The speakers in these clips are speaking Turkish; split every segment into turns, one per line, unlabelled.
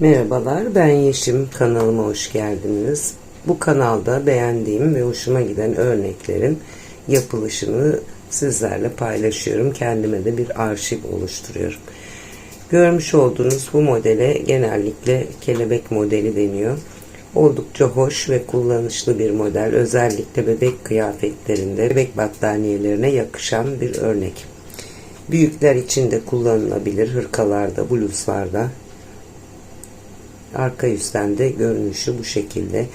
Merhabalar ben Yeşim kanalıma hoş geldiniz. Bu kanalda beğendiğim ve hoşuma giden örneklerin yapılışını sizlerle paylaşıyorum. Kendime de bir arşiv oluşturuyorum. Görmüş olduğunuz bu modele genellikle kelebek modeli deniyor. Oldukça hoş ve kullanışlı bir model. Özellikle bebek kıyafetlerinde, bebek battaniyelerine yakışan bir örnek. Büyükler için de kullanılabilir. Hırkalarda, bluzlarda, Arka yüzden de görünüşü bu şekilde.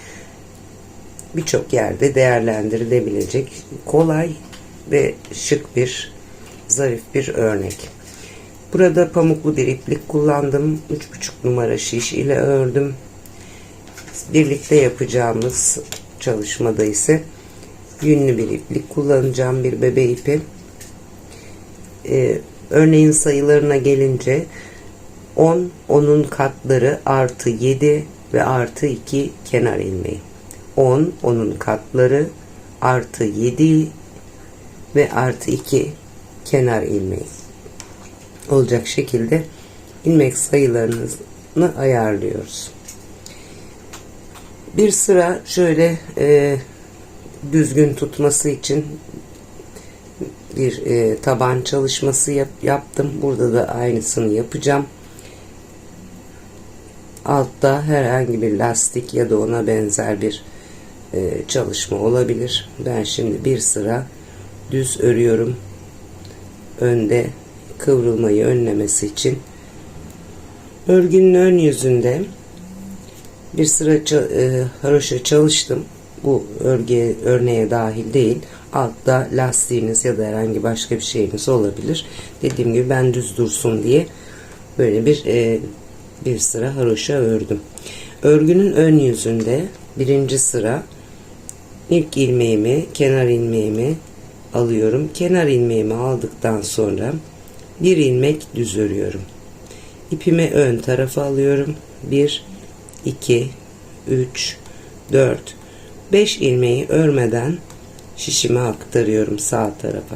Birçok yerde değerlendirilebilecek kolay ve şık bir zarif bir örnek. Burada pamuklu bir iplik kullandım. 3,5 numara şiş ile ördüm. Birlikte yapacağımız çalışmada ise yünlü bir iplik kullanacağım bir bebe ipi. Ee, örneğin sayılarına gelince 10, onun katları artı 7 ve artı 2 kenar ilmeği. 10, onun katları artı 7 ve artı 2 kenar ilmeği. Olacak şekilde ilmek sayılarını ayarlıyoruz. Bir sıra şöyle e, düzgün tutması için bir e, taban çalışması yap, yaptım. Burada da aynısını yapacağım. Altta herhangi bir lastik ya da ona benzer bir e, çalışma olabilir. Ben şimdi bir sıra düz örüyorum. Önde kıvrılmayı önlemesi için. Örgünün ön yüzünde bir sıra e, haroşa çalıştım. Bu örgüye, örneğe dahil değil. Altta lastiğiniz ya da herhangi başka bir şeyiniz olabilir. Dediğim gibi ben düz dursun diye böyle bir e, bir sıra haroşa ördüm. Örgünün ön yüzünde birinci sıra ilk ilmeğimi, kenar ilmeğimi alıyorum. Kenar ilmeğimi aldıktan sonra bir ilmek düz örüyorum. İpimi ön tarafa alıyorum. 1 2 3 4 5 ilmeği örmeden şişime aktarıyorum sağ tarafa.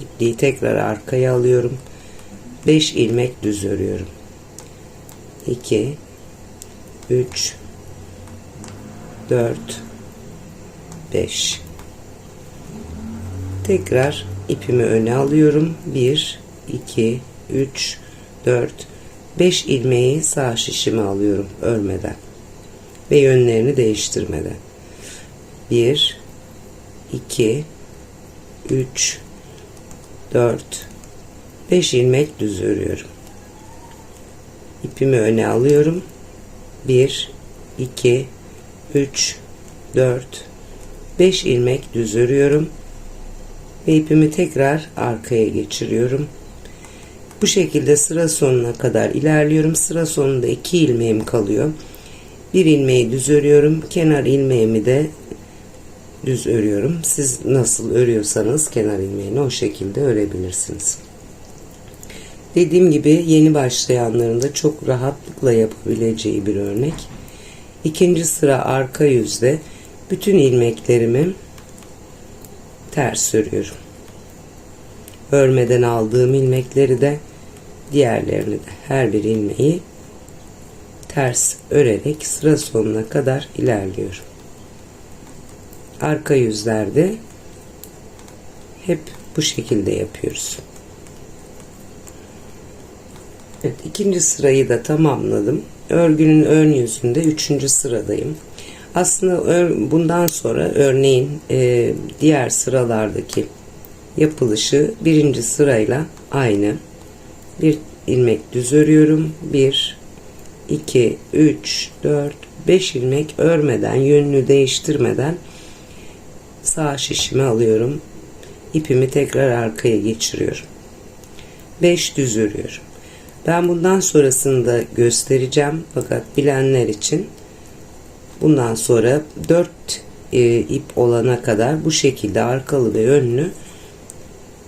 İpliği tekrar arkaya alıyorum. 5 ilmek düz örüyorum. 2 3 4 5 tekrar ipimi öne alıyorum. 1 2 3 4 5 ilmeği sağ şişime alıyorum örmeden ve yönlerini değiştirmeden. 1 2 3 4 5 ilmek düz örüyorum ipimi öne alıyorum. 1 2 3 4 5 ilmek düz örüyorum ve ipimi tekrar arkaya geçiriyorum. Bu şekilde sıra sonuna kadar ilerliyorum. Sıra sonunda 2 ilmeğim kalıyor. Bir ilmeği düz örüyorum kenar ilmeğimi de düz örüyorum. Siz nasıl örüyorsanız kenar ilmeğini o şekilde örebilirsiniz Dediğim gibi yeni başlayanların da çok rahatlıkla yapabileceği bir örnek. İkinci sıra arka yüzde bütün ilmeklerimi ters örüyorum. Örmeden aldığım ilmekleri de diğerlerini de her bir ilmeği ters örerek sıra sonuna kadar ilerliyorum. Arka yüzlerde hep bu şekilde yapıyoruz. Evet, ikinci sırayı da tamamladım. Örgünün ön yüzünde üçüncü sıradayım. Aslında bundan sonra örneğin e, diğer sıralardaki yapılışı birinci sırayla aynı. Bir ilmek düz örüyorum. 1 2 3 4 5 ilmek örmeden yönünü değiştirmeden sağ şişimi alıyorum. İpimi tekrar arkaya geçiriyorum. 5 düz örüyorum. Ben bundan sonrasını da göstereceğim. Fakat bilenler için bundan sonra 4 e, ip olana kadar bu şekilde arkalı ve önlü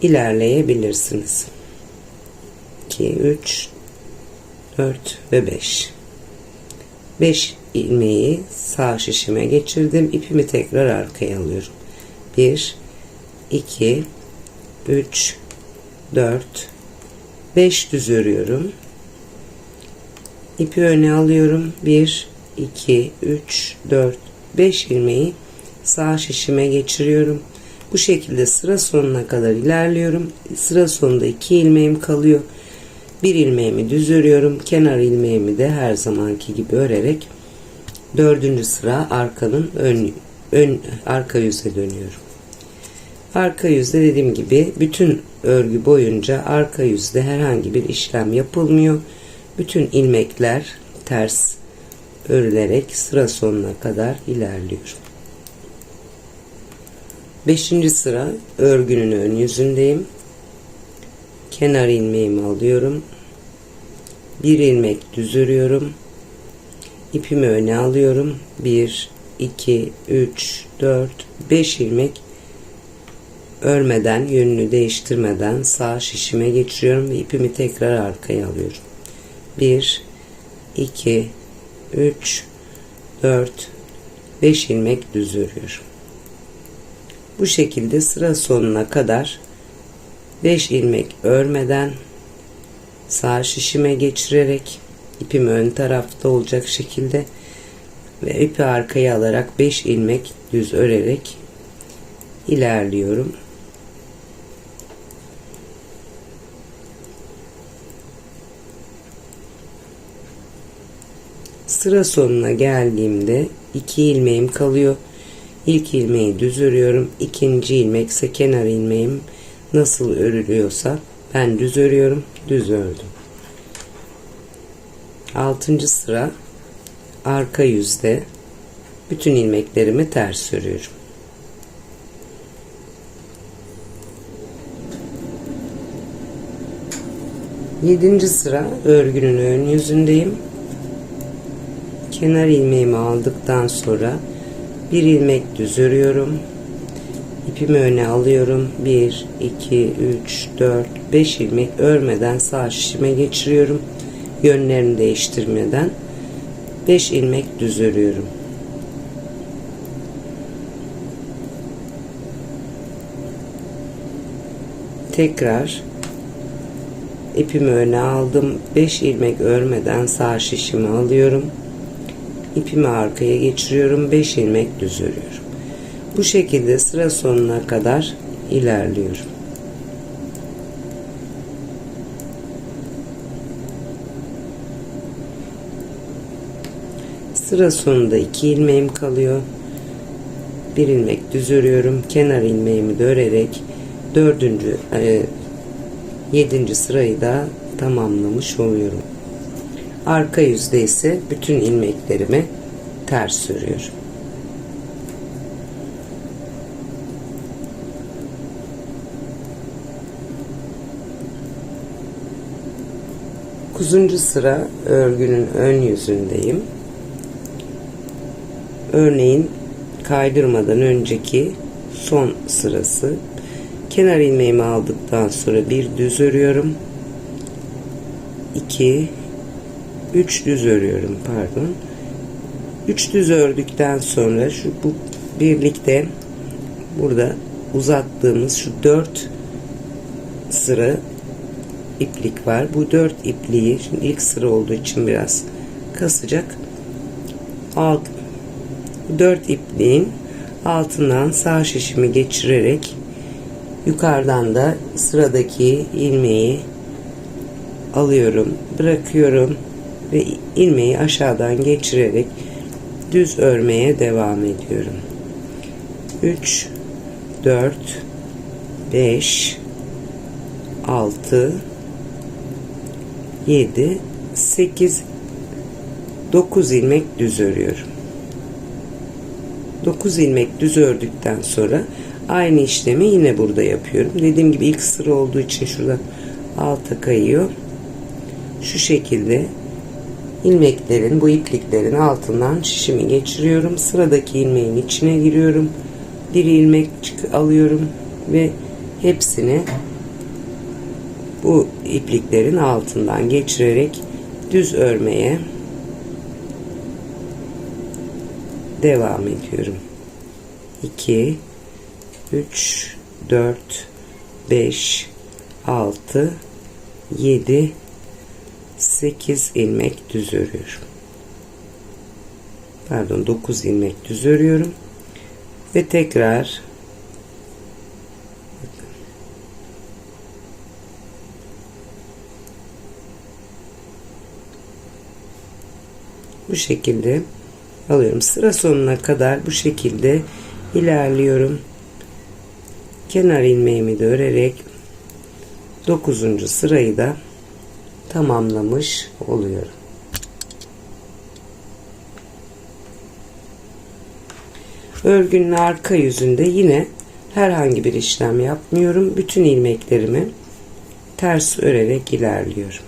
ilerleyebilirsiniz. 2, 3, 4 ve 5. 5 ilmeği sağ şişime geçirdim. İpimi tekrar arkaya alıyorum. 1, 2, 3, 4, 5 düz örüyorum. ipi öne alıyorum. 1 2 3 4 5 ilmeği sağ şişime geçiriyorum. Bu şekilde sıra sonuna kadar ilerliyorum. Sıra sonunda 2 ilmeğim kalıyor. Bir ilmeğimi düz örüyorum kenar ilmeğimi de her zamanki gibi örerek dördüncü sıra arkanın ön, ön arka yüze dönüyorum. Arka yüzde dediğim gibi bütün örgü boyunca arka yüzde herhangi bir işlem yapılmıyor bütün ilmekler ters örülerek sıra sonuna kadar ilerliyorum. Beşinci sıra örgünün ön yüzündeyim. Kenar ilmeğimi alıyorum. Bir ilmek düz örüyorum. İpimi öne alıyorum. 1, 2, 3, 4, 5 ilmek örmeden, yönünü değiştirmeden sağ şişime geçiriyorum ve ipimi tekrar arkaya alıyorum. 1 2 3 4 5 ilmek düz örüyorum. Bu şekilde sıra sonuna kadar 5 ilmek örmeden sağ şişime geçirerek ipim ön tarafta olacak şekilde ve ipi arkaya alarak 5 ilmek düz örerek ilerliyorum. Sıra sonuna geldiğimde iki ilmeğim kalıyor. İlk ilmeği düz örüyorum. İkinci ilmek ise kenar ilmeğim nasıl örülüyorsa ben düz örüyorum. Düz ördüm. Altıncı sıra arka yüzde bütün ilmeklerimi ters örüyorum. Yedinci sıra örgünün ön yüzündeyim kenar ilmeğimi aldıktan sonra bir ilmek düz örüyorum. İpimi öne alıyorum. 1 2 3 4 5 ilmek örmeden sağ şişime geçiriyorum. Yönlerini değiştirmeden 5 ilmek düz örüyorum. Tekrar ipimi öne aldım. 5 ilmek örmeden sağ şişimi alıyorum ipimi arkaya geçiriyorum 5 ilmek düz örüyorum. Bu şekilde sıra sonuna kadar ilerliyorum. Sıra sonunda 2 ilmeğim kalıyor. Bir ilmek düz örüyorum kenar ilmeğimi de örerek dördüncü e, yedinci sırayı da tamamlamış oluyorum Arka yüzde ise bütün ilmeklerimi ters örüyorum. Kuzuncu sıra örgünün ön yüzündeyim. Örneğin kaydırmadan önceki son sırası. Kenar ilmeğimi aldıktan sonra bir düz örüyorum. 2 3 düz örüyorum pardon 3 düz ördükten sonra şu bu birlikte burada uzattığımız şu 4 sıra iplik var. Bu 4 ipliği şimdi ilk sıra olduğu için biraz kasacak. Alt 4 ipliğin altından sağ şişimi geçirerek yukarıdan da sıradaki ilmeği alıyorum, bırakıyorum ve ilmeği aşağıdan geçirerek düz örmeye devam ediyorum. 3 4 5 6 7 8 9 ilmek düz örüyorum. 9 ilmek düz ördükten sonra aynı işlemi yine burada yapıyorum. Dediğim gibi ilk sıra olduğu için şurada alta kayıyor. Şu şekilde ilmeklerin bu ipliklerin altından şişimi geçiriyorum. Sıradaki ilmeğin içine giriyorum. Bir ilmek alıyorum ve hepsini bu ipliklerin altından geçirerek düz örmeye devam ediyorum. 2 3 4 5 6 7 8 ilmek düz örüyorum. Pardon 9 ilmek düz örüyorum. Ve tekrar bu şekilde alıyorum. Sıra sonuna kadar bu şekilde ilerliyorum. Kenar ilmeğimi de örerek 9. sırayı da tamamlamış oluyorum. Örgünün arka yüzünde yine herhangi bir işlem yapmıyorum. Bütün ilmeklerimi ters örerek ilerliyorum.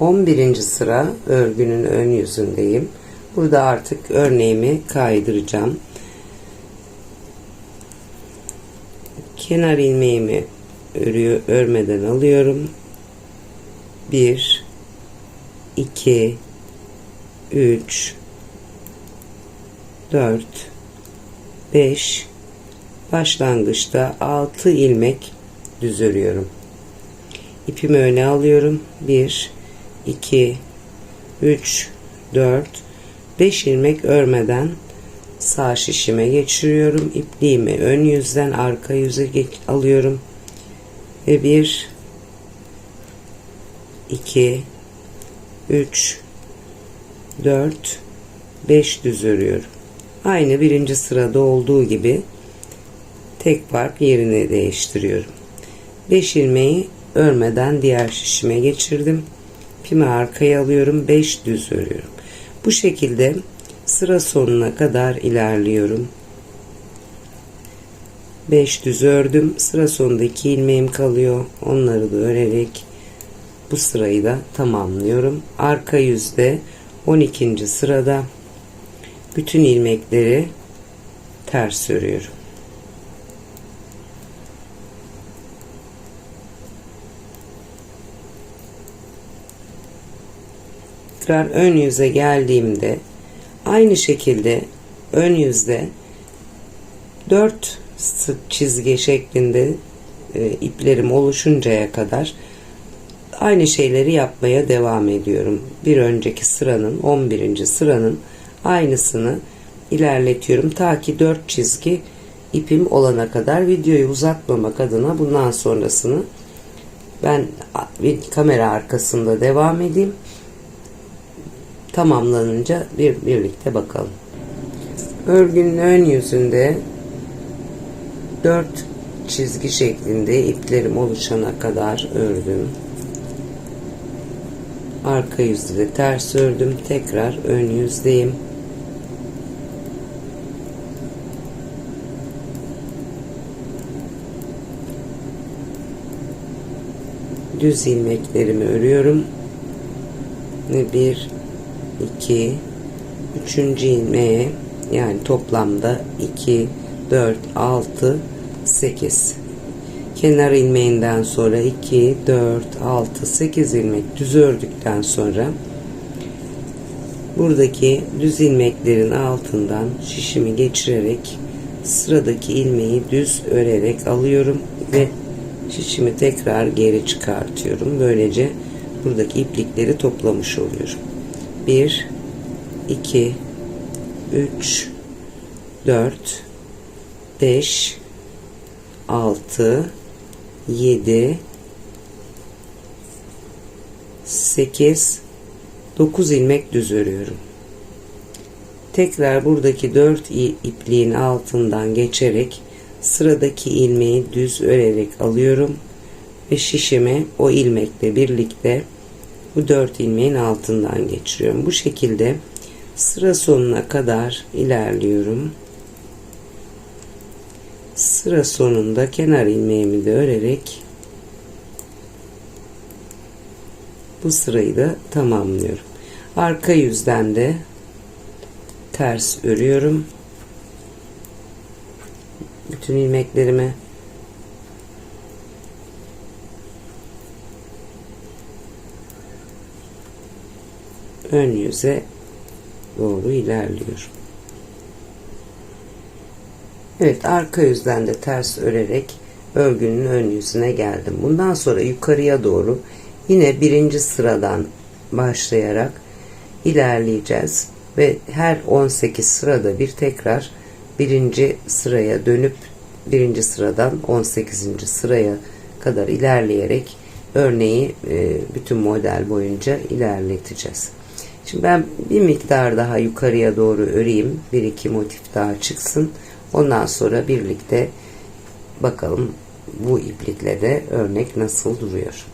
11. sıra örgünün ön yüzündeyim. Burada artık örneğimi kaydıracağım. Kenar ilmeğimi örüyor, örmeden alıyorum. 1 2 3 4 5 başlangıçta 6 ilmek düz örüyorum. İpimi öne alıyorum. 1 2 3 4 5 ilmek örmeden sağ şişime geçiriyorum. İpliğimi ön yüzden arka yüze alıyorum. Ve 1 2 3 4 5 düz örüyorum. Aynı birinci sırada olduğu gibi tek fark yerini değiştiriyorum. 5 ilmeği örmeden diğer şişime geçirdim ipimi arkaya alıyorum 5 düz örüyorum bu şekilde sıra sonuna kadar ilerliyorum. 5 düz ördüm. Sıra sonunda 2 ilmeğim kalıyor. Onları da örerek bu sırayı da tamamlıyorum. Arka yüzde 12. sırada bütün ilmekleri ters örüyorum. Tekrar ön yüze geldiğimde aynı şekilde ön yüzde 4 sık çizgi şeklinde e, iplerim oluşuncaya kadar aynı şeyleri yapmaya devam ediyorum. Bir önceki sıranın 11. sıranın aynısını ilerletiyorum ta ki 4 çizgi ipim olana kadar videoyu uzatmamak adına bundan sonrasını ben kamera arkasında devam edeyim tamamlanınca bir birlikte bakalım. Örgünün ön yüzünde 4 çizgi şeklinde iplerim oluşana kadar ördüm. Arka yüzde de ters ördüm. Tekrar ön yüzdeyim. Düz ilmeklerimi örüyorum. Ve bir 2 3. ilmeğe yani toplamda 2 4 6 8 kenar ilmeğinden sonra 2 4 6 8 ilmek düz ördükten sonra buradaki düz ilmeklerin altından şişimi geçirerek sıradaki ilmeği düz örerek alıyorum ve şişimi tekrar geri çıkartıyorum. Böylece buradaki iplikleri toplamış oluyorum. 1 2 3 4 5 6 7 8 9 ilmek düz örüyorum. Tekrar buradaki 4 ipliğin altından geçerek sıradaki ilmeği düz örerek alıyorum ve şişimi o ilmekle birlikte bu dört ilmeğin altından geçiriyorum. Bu şekilde sıra sonuna kadar ilerliyorum. Sıra sonunda kenar ilmeğimi de örerek bu sırayı da tamamlıyorum. Arka yüzden de ters örüyorum. Bütün ilmeklerimi ön yüze doğru ilerliyor. Evet arka yüzden de ters örerek örgünün ön yüzüne geldim. Bundan sonra yukarıya doğru yine birinci sıradan başlayarak ilerleyeceğiz ve her 18 sırada bir tekrar birinci sıraya dönüp birinci sıradan 18. sıraya kadar ilerleyerek örneği e, bütün model boyunca ilerleteceğiz. Şimdi ben bir miktar daha yukarıya doğru öreyim. Bir iki motif daha çıksın. Ondan sonra birlikte bakalım bu iplikle de örnek nasıl duruyor.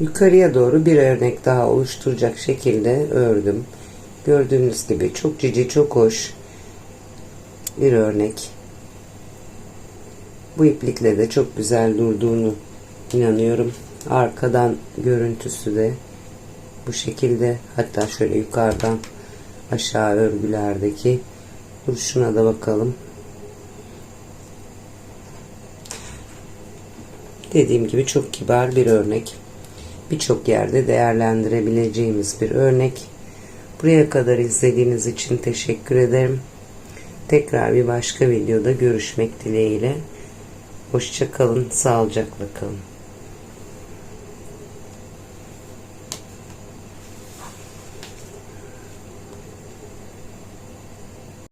Yukarıya doğru bir örnek daha oluşturacak şekilde ördüm. Gördüğünüz gibi çok cici çok hoş bir örnek. Bu iplikle de çok güzel durduğunu inanıyorum. Arkadan görüntüsü de bu şekilde hatta şöyle yukarıdan aşağı örgülerdeki duruşuna da bakalım. Dediğim gibi çok kibar bir örnek. Birçok yerde değerlendirebileceğimiz bir örnek. Buraya kadar izlediğiniz için teşekkür ederim. Tekrar bir başka videoda görüşmek dileğiyle. Hoşça kalın, sağlıcakla kalın.